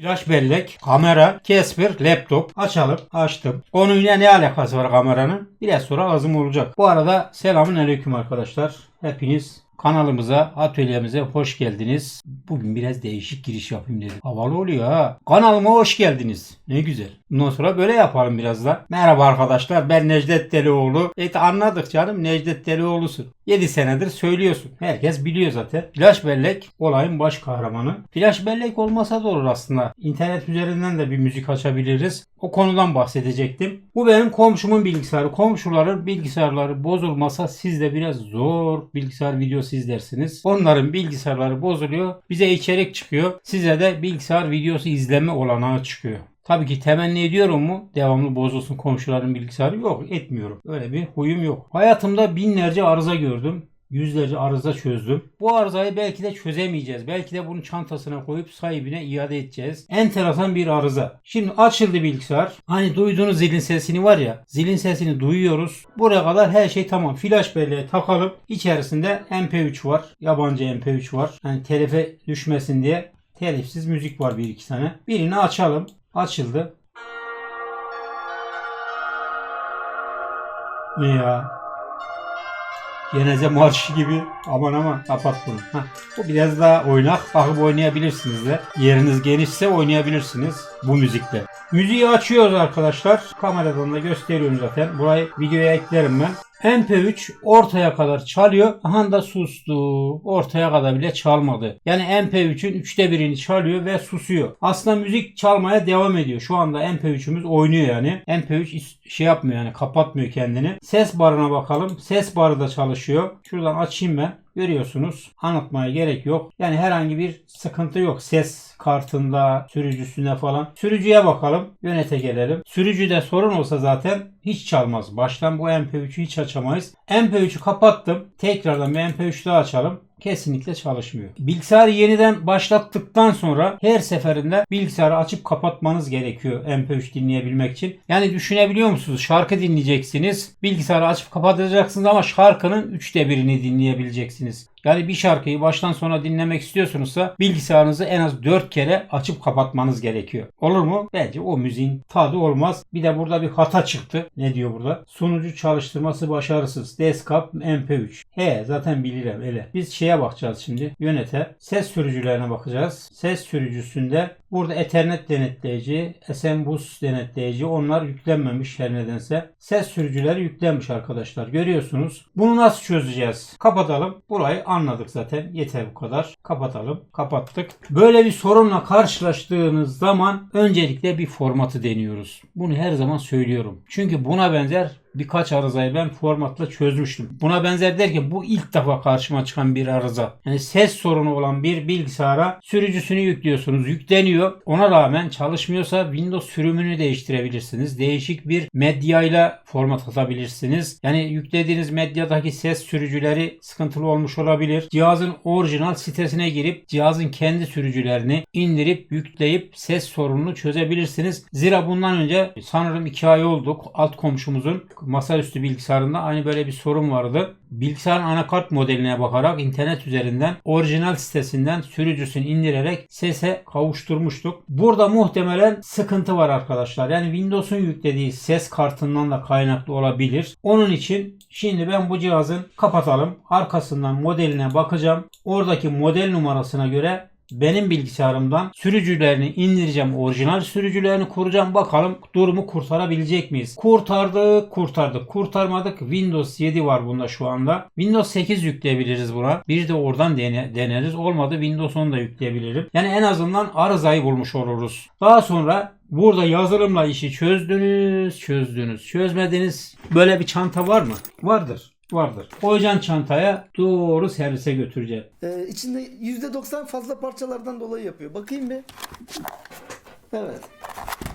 Flash bellek, kamera, Casper, laptop. Açalım. Açtım. Konuyla ne alakası var kameranın? Biraz sonra lazım olacak. Bu arada selamun aleyküm arkadaşlar. Hepiniz kanalımıza, atölyemize hoş geldiniz. Bugün biraz değişik giriş yapayım dedim. Havalı oluyor ha. Kanalıma hoş geldiniz. Ne güzel. Bundan sonra böyle yapalım biraz da. Merhaba arkadaşlar ben Necdet Delioğlu. Evet anladık canım Necdet Delioğlu'sun. 7 senedir söylüyorsun. Herkes biliyor zaten. Flash bellek olayın baş kahramanı. Flash bellek olmasa da olur aslında. İnternet üzerinden de bir müzik açabiliriz. O konudan bahsedecektim. Bu benim komşumun bilgisayarı. Komşuların bilgisayarları bozulmasa siz de biraz zor bilgisayar videosu izlersiniz. Onların bilgisayarları bozuluyor. Bize içerik çıkıyor. Size de bilgisayar videosu izleme olanağı çıkıyor. Tabii ki temenni ediyorum mu? Devamlı bozulsun komşuların bilgisayarı. Yok etmiyorum. Öyle bir huyum yok. Hayatımda binlerce arıza gördüm. Yüzlerce arıza çözdüm. Bu arızayı belki de çözemeyeceğiz. Belki de bunu çantasına koyup sahibine iade edeceğiz. Enteresan bir arıza. Şimdi açıldı bilgisayar. Hani duyduğunuz zilin sesini var ya. Zilin sesini duyuyoruz. Buraya kadar her şey tamam. Flash belleğe takalım. İçerisinde MP3 var. Yabancı MP3 var. Yani telife düşmesin diye telifsiz müzik var bir iki tane. Birini açalım. Açıldı. Ne ya? Cenaze marşı gibi. Aman aman kapat bunu. Hah. Bu biraz daha oynak. Bakıp oynayabilirsiniz de. Yeriniz genişse oynayabilirsiniz bu müzikle. Müziği açıyoruz arkadaşlar. Kameradan da gösteriyorum zaten. Burayı videoya eklerim ben. MP3 ortaya kadar çalıyor. Aha da sustu. Ortaya kadar bile çalmadı. Yani MP3'ün üçte birini çalıyor ve susuyor. Aslında müzik çalmaya devam ediyor. Şu anda MP3'ümüz oynuyor yani. MP3 is- şey yapmıyor yani kapatmıyor kendini. Ses barına bakalım. Ses barı da çalışıyor. Şuradan açayım ben. Görüyorsunuz. Anlatmaya gerek yok. Yani herhangi bir sıkıntı yok. Ses kartında, sürücüsüne falan. Sürücüye bakalım. Yönete gelelim. Sürücüde sorun olsa zaten hiç çalmaz. Baştan bu MP3'ü hiç açamayız. MP3'ü kapattım. Tekrardan bir MP3 daha açalım kesinlikle çalışmıyor. Bilgisayarı yeniden başlattıktan sonra her seferinde bilgisayarı açıp kapatmanız gerekiyor MP3 dinleyebilmek için. Yani düşünebiliyor musunuz? Şarkı dinleyeceksiniz. Bilgisayarı açıp kapatacaksınız ama şarkının üçte birini dinleyebileceksiniz. Yani bir şarkıyı baştan sona dinlemek istiyorsunuzsa bilgisayarınızı en az 4 kere açıp kapatmanız gerekiyor. Olur mu? Bence o müziğin tadı olmaz. Bir de burada bir hata çıktı. Ne diyor burada? Sunucu çalıştırması başarısız. Desktop MP3. He zaten bilirim öyle. Biz şeye bakacağız şimdi. Yönete. Ses sürücülerine bakacağız. Ses sürücüsünde burada Ethernet denetleyici, SMBus denetleyici onlar yüklenmemiş her nedense. Ses sürücüleri yüklenmiş arkadaşlar. Görüyorsunuz. Bunu nasıl çözeceğiz? Kapatalım. Burayı anladık zaten. Yeter bu kadar. Kapatalım. Kapattık. Böyle bir sorunla karşılaştığınız zaman öncelikle bir formatı deniyoruz. Bunu her zaman söylüyorum. Çünkü buna benzer birkaç arızayı ben formatla çözmüştüm. Buna benzer derken bu ilk defa karşıma çıkan bir arıza. Yani ses sorunu olan bir bilgisayara sürücüsünü yüklüyorsunuz. Yükleniyor. Ona rağmen çalışmıyorsa Windows sürümünü değiştirebilirsiniz. Değişik bir medyayla format atabilirsiniz. Yani yüklediğiniz medyadaki ses sürücüleri sıkıntılı olmuş olabilir. Cihazın orijinal sitesine girip cihazın kendi sürücülerini indirip yükleyip ses sorununu çözebilirsiniz. Zira bundan önce sanırım 2 ay olduk alt komşumuzun masaüstü bilgisayarında aynı böyle bir sorun vardı. Bilgisayarın anakart modeline bakarak internet üzerinden orijinal sitesinden sürücüsünü indirerek sese kavuşturmuştuk. Burada muhtemelen sıkıntı var arkadaşlar. Yani Windows'un yüklediği ses kartından da kaynaklı olabilir. Onun için şimdi ben bu cihazın kapatalım. Arkasından modeline bakacağım. Oradaki model numarasına göre benim bilgisayarımdan sürücülerini indireceğim. Orijinal sürücülerini kuracağım. Bakalım durumu kurtarabilecek miyiz? Kurtardık, kurtardık. Kurtarmadık. Windows 7 var bunda şu anda. Windows 8 yükleyebiliriz buna. Bir de oradan dene, deneriz. Olmadı Windows 10 da yükleyebilirim. Yani en azından arızayı bulmuş oluruz. Daha sonra Burada yazılımla işi çözdünüz, çözdünüz, çözmediniz. Böyle bir çanta var mı? Vardır. Vardır. Koyacaksın çantaya doğru servise götüreceğim. Ee, içinde %90 fazla parçalardan dolayı yapıyor. Bakayım bir. Evet.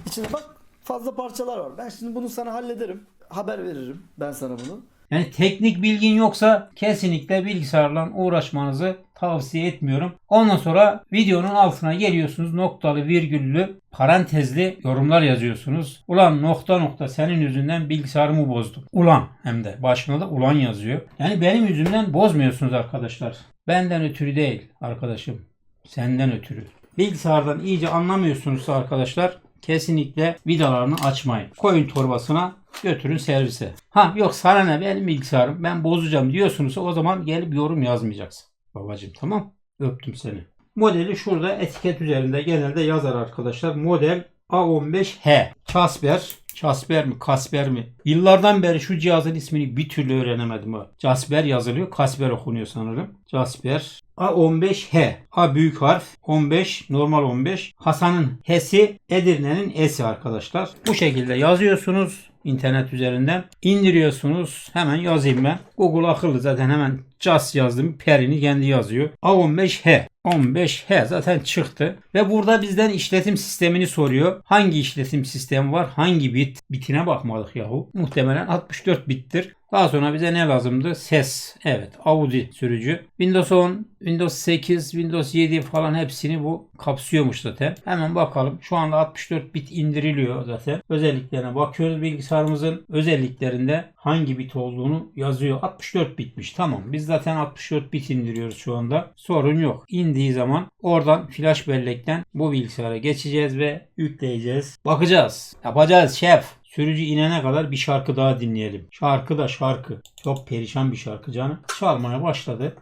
İçine bak fazla parçalar var. Ben şimdi bunu sana hallederim. Haber veririm ben sana bunu. Yani teknik bilgin yoksa kesinlikle bilgisayarla uğraşmanızı tavsiye etmiyorum. Ondan sonra videonun altına geliyorsunuz noktalı virgüllü parantezli yorumlar yazıyorsunuz. Ulan nokta nokta senin yüzünden bilgisayarımı bozdum. Ulan hem de başına da ulan yazıyor. Yani benim yüzümden bozmuyorsunuz arkadaşlar. Benden ötürü değil arkadaşım. Senden ötürü. bilgisayardan iyice anlamıyorsunuzsa arkadaşlar kesinlikle vidalarını açmayın. Koyun torbasına götürün servise. Ha yok sana ne benim bilgisayarım ben bozacağım diyorsunuzsa o zaman gelip yorum yazmayacaksın. Babacım tamam öptüm seni. Modeli şurada etiket üzerinde genelde yazar arkadaşlar. Model A15H. Casper. Casper mi? Kasper mi? Yıllardan beri şu cihazın ismini bir türlü öğrenemedim. ha. Casper yazılıyor. Kasper okunuyor sanırım. Casper. A15H. A büyük harf. 15. Normal 15. Hasan'ın H'si Edirne'nin E'si arkadaşlar. Bu şekilde yazıyorsunuz internet üzerinden. indiriyorsunuz. Hemen yazayım ben. Google akıllı zaten hemen Cas yazdım. Perini kendi yazıyor. A15H. 15H zaten çıktı. Ve burada bizden işletim sistemini soruyor. Hangi işletim sistemi var? Hangi bit? Bitine bakmadık yahu. Muhtemelen 64 bittir. Daha sonra bize ne lazımdı? Ses. Evet. Audi sürücü. Windows 10, Windows 8, Windows 7 falan hepsini bu kapsıyormuş zaten. Hemen bakalım. Şu anda 64 bit indiriliyor zaten. Özelliklerine bakıyoruz bilgisayarımızın. Özelliklerinde hangi bit olduğunu yazıyor. 64 bitmiş. Tamam. Biz zaten 64 bit indiriyoruz şu anda. Sorun yok. İndiği zaman oradan flash bellekten bu bilgisayara geçeceğiz ve yükleyeceğiz. Bakacağız. Yapacağız şef. Sürücü inene kadar bir şarkı daha dinleyelim. Şarkı da şarkı. Çok perişan bir şarkı canım. Çalmaya başladı.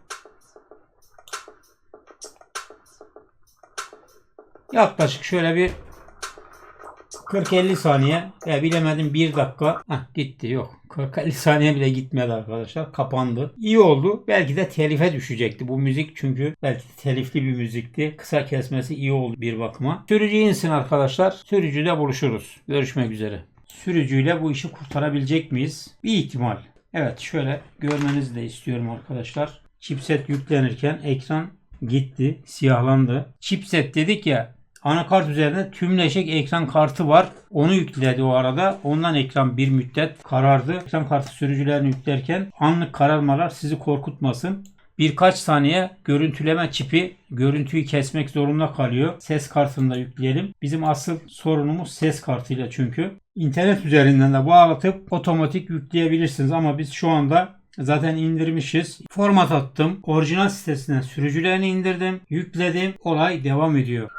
Yaklaşık şöyle bir 40-50 saniye ya bilemedim 1 dakika. Heh, gitti yok. 40-50 saniye bile gitmedi arkadaşlar. Kapandı. İyi oldu. Belki de telife düşecekti bu müzik çünkü belki telifli bir müzikti. Kısa kesmesi iyi oldu bir bakıma. Sürücü insin arkadaşlar. Sürücüde buluşuruz. Görüşmek üzere. Sürücüyle bu işi kurtarabilecek miyiz? Bir ihtimal. Evet şöyle görmenizi de istiyorum arkadaşlar. Chipset yüklenirken ekran gitti. Siyahlandı. Chipset dedik ya Anakart üzerinde tümleşik ekran kartı var. Onu yükledi o arada. Ondan ekran bir müddet karardı. Ekran kartı sürücülerini yüklerken anlık kararmalar sizi korkutmasın. Birkaç saniye görüntüleme çipi görüntüyü kesmek zorunda kalıyor. Ses kartını da yükleyelim. Bizim asıl sorunumuz ses kartıyla çünkü. İnternet üzerinden de bağlatıp otomatik yükleyebilirsiniz ama biz şu anda Zaten indirmişiz. Format attım. Orijinal sitesinden sürücülerini indirdim. Yükledim. Olay devam ediyor.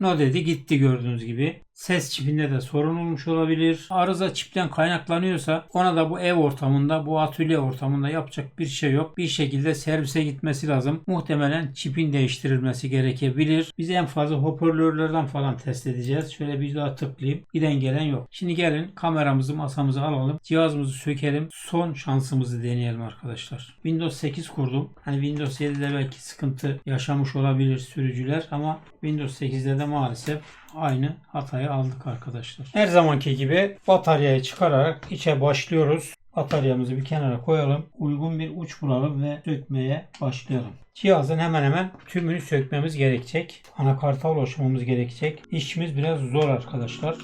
No dedi gitti gördüğünüz gibi. Ses çipinde de sorun olmuş olabilir. Arıza çipten kaynaklanıyorsa ona da bu ev ortamında, bu atölye ortamında yapacak bir şey yok. Bir şekilde servise gitmesi lazım. Muhtemelen çipin değiştirilmesi gerekebilir. Biz en fazla hoparlörlerden falan test edeceğiz. Şöyle bir daha tıklayayım. Giden gelen yok. Şimdi gelin kameramızı masamıza alalım. Cihazımızı sökelim. Son şansımızı deneyelim arkadaşlar. Windows 8 kurdum. Hani Windows 7'de belki sıkıntı yaşamış olabilir sürücüler ama Windows 8'de de maalesef aynı hatayı aldık arkadaşlar. Her zamanki gibi bataryayı çıkararak içe başlıyoruz. Bataryamızı bir kenara koyalım. Uygun bir uç bulalım ve sökmeye başlayalım. Cihazın hemen hemen tümünü sökmemiz gerekecek. Anakarta ulaşmamız gerekecek. İşimiz biraz zor arkadaşlar.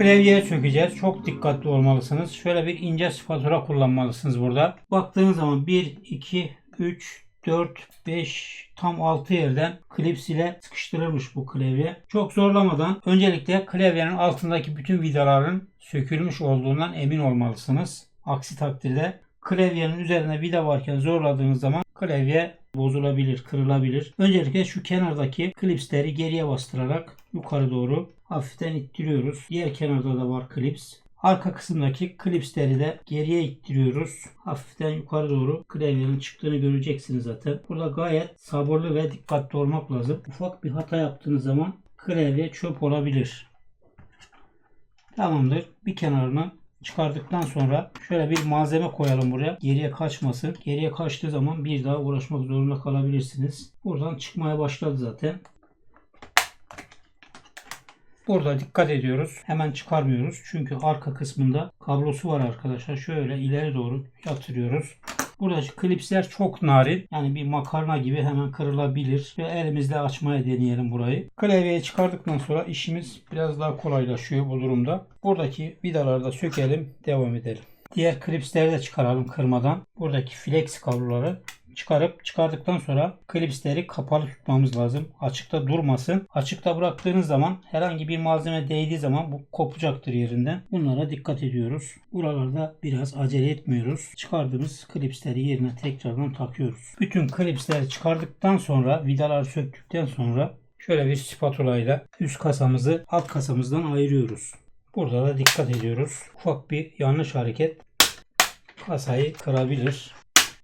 Klavyeye sökeceğiz. Çok dikkatli olmalısınız. Şöyle bir ince spatula kullanmalısınız burada. Baktığınız zaman 1, 2, 3, 4, 5 tam 6 yerden klips ile sıkıştırılmış bu klavye. Çok zorlamadan öncelikle klavyenin altındaki bütün vidaların sökülmüş olduğundan emin olmalısınız. Aksi takdirde klavyenin üzerine vida varken zorladığınız zaman klavye bozulabilir, kırılabilir. Öncelikle şu kenardaki klipsleri geriye bastırarak yukarı doğru hafiften ittiriyoruz. Diğer kenarda da var klips. Arka kısımdaki klipsleri de geriye ittiriyoruz. Hafiften yukarı doğru klavyenin çıktığını göreceksiniz zaten. Burada gayet sabırlı ve dikkatli olmak lazım. Ufak bir hata yaptığınız zaman klavye çöp olabilir. Tamamdır. Bir kenarını çıkardıktan sonra şöyle bir malzeme koyalım buraya. Geriye kaçmasın. Geriye kaçtığı zaman bir daha uğraşmak zorunda kalabilirsiniz. Buradan çıkmaya başladı zaten. Burada dikkat ediyoruz. Hemen çıkarmıyoruz. Çünkü arka kısmında kablosu var arkadaşlar. Şöyle ileri doğru yatırıyoruz. Buradaki klipsler çok narin. Yani bir makarna gibi hemen kırılabilir. Ve elimizle açmaya deneyelim burayı. Klavyeyi çıkardıktan sonra işimiz biraz daha kolaylaşıyor bu durumda. Buradaki vidaları da sökelim. Devam edelim. Diğer klipsleri de çıkaralım kırmadan. Buradaki flex kabloları çıkarıp çıkardıktan sonra klipsleri kapalı tutmamız lazım. Açıkta durmasın. Açıkta bıraktığınız zaman herhangi bir malzeme değdiği zaman bu kopacaktır yerinden. Bunlara dikkat ediyoruz. Buralarda biraz acele etmiyoruz. Çıkardığımız klipsleri yerine tekrardan takıyoruz. Bütün klipsleri çıkardıktan sonra vidaları söktükten sonra şöyle bir spatula ile üst kasamızı alt kasamızdan ayırıyoruz. Burada da dikkat ediyoruz. Ufak bir yanlış hareket kasayı kırabilir.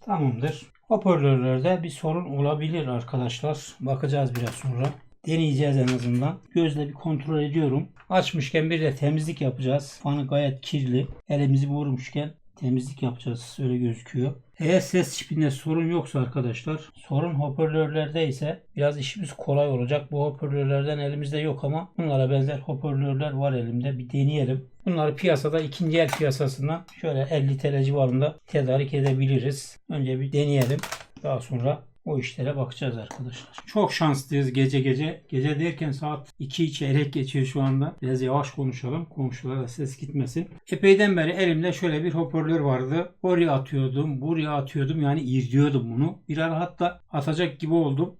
Tamamdır. Hoparlörlerde bir sorun olabilir arkadaşlar. Bakacağız biraz sonra. Deneyeceğiz en azından. Gözle bir kontrol ediyorum. Açmışken bir de temizlik yapacağız. Fanı gayet kirli. Elimizi vurmuşken temizlik yapacağız. Öyle gözüküyor. Eğer ses çipinde sorun yoksa arkadaşlar sorun hoparlörlerde ise biraz işimiz kolay olacak. Bu hoparlörlerden elimizde yok ama bunlara benzer hoparlörler var elimde. Bir deneyelim. Bunları piyasada ikinci el piyasasından şöyle 50 TL civarında tedarik edebiliriz. Önce bir deneyelim. Daha sonra o işlere bakacağız arkadaşlar. Çok şanslıyız gece gece. Gece derken saat 2 çeyrek geçiyor şu anda. Biraz yavaş konuşalım. Komşulara ses gitmesin. Epeyden beri elimde şöyle bir hoparlör vardı. Oraya atıyordum, buraya atıyordum. Yani izliyordum bunu. Bir ara hatta atacak gibi oldum.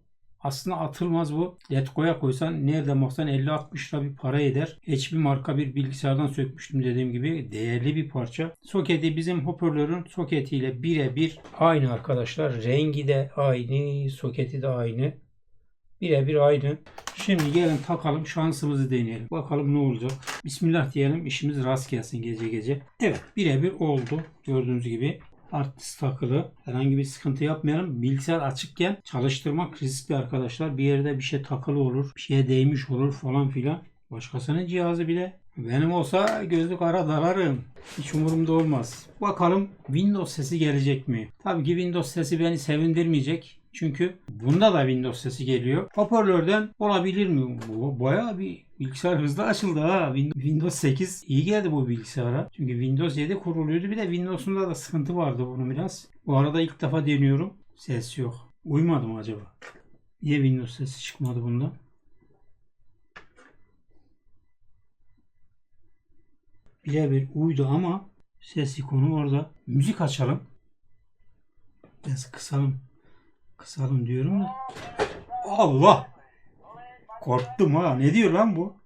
Aslında atılmaz bu. Letgo'ya koysan nerede baksan 50-60 lira bir para eder. HP marka bir bilgisayardan sökmüştüm dediğim gibi. Değerli bir parça. Soketi bizim hoparlörün soketiyle birebir aynı arkadaşlar. Rengi de aynı, soketi de aynı. Birebir aynı. Şimdi gelin takalım şansımızı deneyelim. Bakalım ne olacak. Bismillah diyelim işimiz rast gelsin gece gece. Evet birebir oldu. Gördüğünüz gibi artist takılı. Herhangi bir sıkıntı yapmayalım. Bilgisayar açıkken çalıştırmak riskli arkadaşlar. Bir yerde bir şey takılı olur. Bir şeye değmiş olur falan filan. Başkasının cihazı bile. Benim olsa gözlük ara dalarım. Hiç umurumda olmaz. Bakalım Windows sesi gelecek mi? Tabii ki Windows sesi beni sevindirmeyecek. Çünkü bunda da Windows sesi geliyor. Hoparlörden olabilir mi? Bu bayağı bir bilgisayar hızlı açıldı ha. Win- Windows 8 iyi geldi bu bilgisayara. Çünkü Windows 7 kuruluyordu. Bir de Windows'unda da sıkıntı vardı bunun biraz. Bu arada ilk defa deniyorum. Ses yok. Uymadı mı acaba? Niye Windows sesi çıkmadı bunda? Birebir uydu ama ses ikonu orada. Müzik açalım. Biraz kısalım. Kısalım diyorum da. Allah! Korktum ha. Ne diyor lan bu?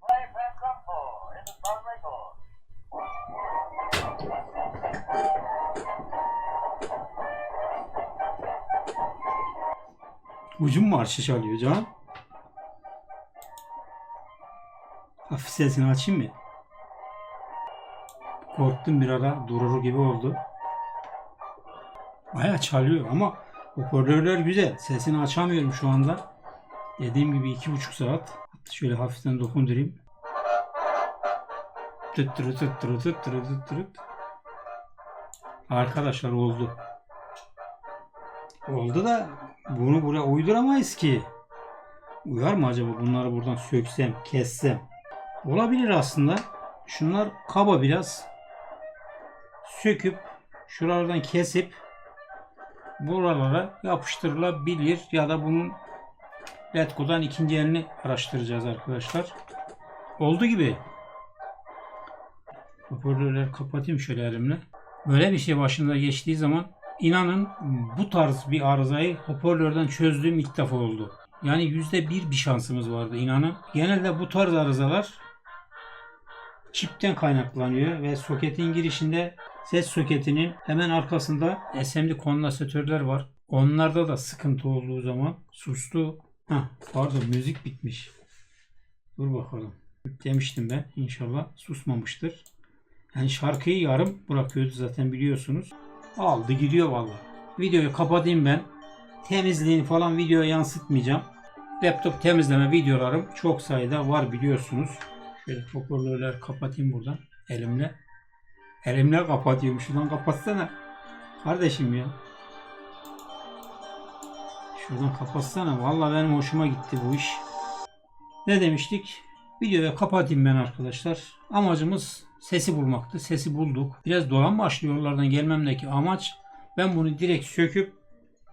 Ucum marşı çalıyor can. Hafif sesini açayım mı? Korktum bir ara durur gibi oldu. Baya çalıyor ama hoparlörler güzel. Sesini açamıyorum şu anda. Dediğim gibi iki buçuk saat. Şöyle hafiften dokundurayım. Tıt tırı tıt tırı tıt tırı tıt tırı. Arkadaşlar oldu. Oldu da bunu buraya uyduramayız ki. Uyar mı acaba bunları buradan söksem, kessem? Olabilir aslında. Şunlar kaba biraz. Söküp şuralardan kesip buralara yapıştırılabilir ya da bunun Letgo'dan ikinci elini araştıracağız arkadaşlar. Oldu gibi. Hoparlörleri kapatayım şöyle elimle. Böyle bir şey başında geçtiği zaman inanın bu tarz bir arızayı hoparlörden çözdüğüm ilk defa oldu. Yani yüzde bir bir şansımız vardı inanın. Genelde bu tarz arızalar çipten kaynaklanıyor ve soketin girişinde ses soketinin hemen arkasında SMD kondansatörler var. Onlarda da sıkıntı olduğu zaman sustu. Hah, pardon müzik bitmiş. Dur bakalım. Demiştim ben. İnşallah susmamıştır. Yani şarkıyı yarım bırakıyordu zaten biliyorsunuz. Aldı gidiyor vallahi. Videoyu kapatayım ben. Temizliğini falan videoya yansıtmayacağım. Laptop temizleme videolarım çok sayıda var biliyorsunuz. Şöyle hoparlörleri kapatayım buradan elimle. Elimle kapatıyorum. Şuradan kapatsana. Kardeşim ya. Şuradan kapatsana. Vallahi benim hoşuma gitti bu iş. Ne demiştik? Videoyu kapatayım ben arkadaşlar. Amacımız sesi bulmaktı. Sesi bulduk. Biraz dolan yollardan gelmemdeki amaç. Ben bunu direkt söküp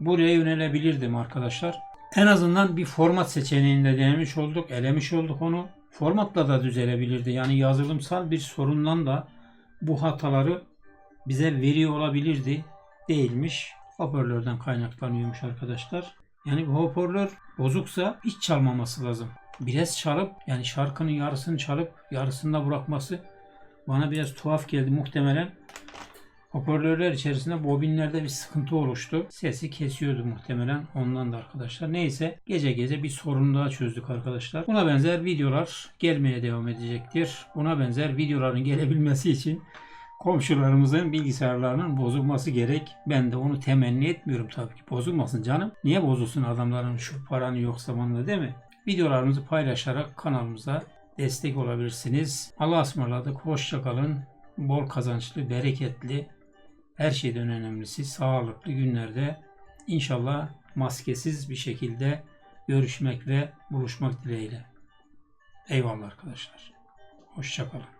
buraya yönelebilirdim arkadaşlar. En azından bir format seçeneğinde denemiş olduk. Elemiş olduk onu. Formatla da düzelebilirdi. Yani yazılımsal bir sorundan da bu hataları bize veriyor olabilirdi. Değilmiş. hoparlörden kaynaklanıyormuş arkadaşlar. Yani bu hoparlör bozuksa hiç çalmaması lazım. Biraz çalıp yani şarkının yarısını çalıp yarısını da bırakması bana biraz tuhaf geldi muhtemelen. Hoparlörler içerisinde bobinlerde bir sıkıntı oluştu. Sesi kesiyordu muhtemelen ondan da arkadaşlar. Neyse gece gece bir sorun daha çözdük arkadaşlar. Buna benzer videolar gelmeye devam edecektir. Buna benzer videoların gelebilmesi için komşularımızın bilgisayarlarının bozulması gerek. Ben de onu temenni etmiyorum tabii ki. Bozulmasın canım. Niye bozulsun adamların şu paranı yok zamanında değil mi? Videolarımızı paylaşarak kanalımıza destek olabilirsiniz. Allah'a ısmarladık. Hoşça kalın. Bol kazançlı, bereketli, her şeyden önemlisi sağlıklı günlerde inşallah maskesiz bir şekilde görüşmek ve buluşmak dileğiyle. Eyvallah arkadaşlar. Hoşça kalın.